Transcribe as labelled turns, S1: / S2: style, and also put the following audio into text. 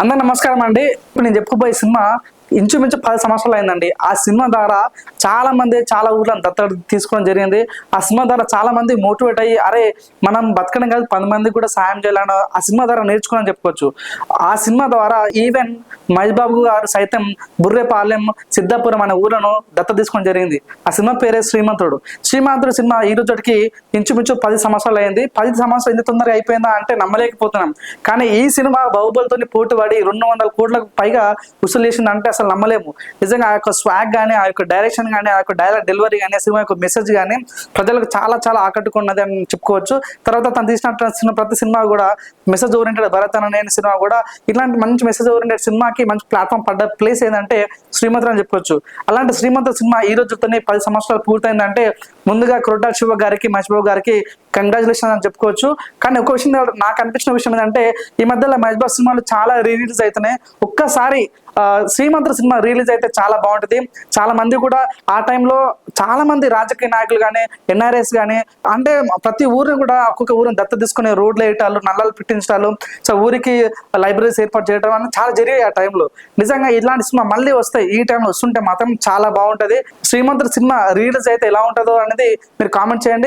S1: అందరు నమస్కారం అండి. ఇప్పుడు నేను చెప్పుకోబోయే సినిమా ఇంచుమించు పది సంవత్సరాలు అయిందండి. ఆ సినిమా ద్వారా చాలా మంది చాలా ఊర్లను దత్తత తీసుకోవడం జరిగింది. ఆ సినిమా ద్వారా చాలా మంది మోటివేట్ అయ్యి అరే మనం బతకడం కాదు పది మందికి కూడా సాయం చేయాలని ఆ సినిమా ద్వారా నేర్చుకుని చెప్పుకోవచ్చు. ఆ సినిమా ద్వారా ఈవెన్ మహేష్ బాబు గారు సైతం బుర్రేపాలెం సిద్ధాపురం అనే ఊర్లను దత్త తీసుకోవడం జరిగింది. ఆ సినిమా పేరే శ్రీమంతుడు. శ్రీమంతుడు సినిమా ఈ రోజుకి ఇంచుమించు పది సంవత్సరాలు అయింది. పది సంవత్సరాలు ఎంత తొందరగా అయిపోయిందా అంటే నమ్మలేకపోతున్నాం. కానీ ఈ సినిమా బాహుబలితో పోటీ పడి రెండు వందల కోట్లకు పైగా వసూలు చేసిందంటే అసలు నమ్మలేము. నిజంగా ఆ యొక్క స్వాగ్ కానీ ఆ యొక్క డైరెక్షన్ కానీ ఆ యొక్క డైలాగ్ డెలివరీ కానీ సినిమా యొక్క మెసేజ్ కానీ ప్రజలకు చాలా చాలా ఆకట్టుకున్నది అని చెప్పుకోవచ్చు. తర్వాత తను తీసినట్టు ప్రతి సినిమా కూడా మెసేజ్ ఓరియంటెడ్ భరత్ అనే సినిమా కూడా ఇలాంటి మంచి మెసేజ్ ఓరియంటెడ్ సినిమాకి మంచి ప్లాట్ఫామ్ పడ్డ ప్లేస్ ఏంటంటే శ్రీమంత్ అని చెప్పుకోవచ్చు. అలాంటి శ్రీమంత సినిమా ఈ రోజుతోనే పది సంవత్సరాలు పూర్తయిందంటే ముందుగా కొరటా శివ గారికి మహేష్ బాబు గారికి కంగ్రాచులేషన్ అని చెప్పుకోవచ్చు. కానీ ఒక విషయం నాకు అనిపించిన విషయం ఏంటంటే ఈ మధ్యలో మహేష్ బాబు సినిమాలు చాలా రిలీజ్ అవుతున్నాయి ఒక్కసారి ఆ, శ్రీమంతుడు సినిమా రిలీజ్ అయితే చాలా బాగుంటుంది. చాలా మంది కూడా ఆ టైంలో చాలా మంది రాజకీయ నాయకులు కానీ ఎన్ఆర్ఎస్ కానీ అంటే ప్రతి ఊరిని కూడా ఒక్కొక్క ఊరిని దత్త తీసుకునే రోడ్లు వేయటాలు నల్లలు పెట్టించడాలు సో ఊరికి లైబ్రరీస్ ఏర్పాటు చేయడం అని చాలా జరిగాయి ఆ టైంలో నిజంగా ఇలాంటి సినిమా మళ్ళీ వస్తాయి ఈ టైంలో వస్తుంటే మాత్రం చాలా బాగుంటది. శ్రీమంతుడు సినిమా రిలీజ్ అయితే ఎలా ఉంటుందో అనేది మీరు కామెంట్ చేయండి.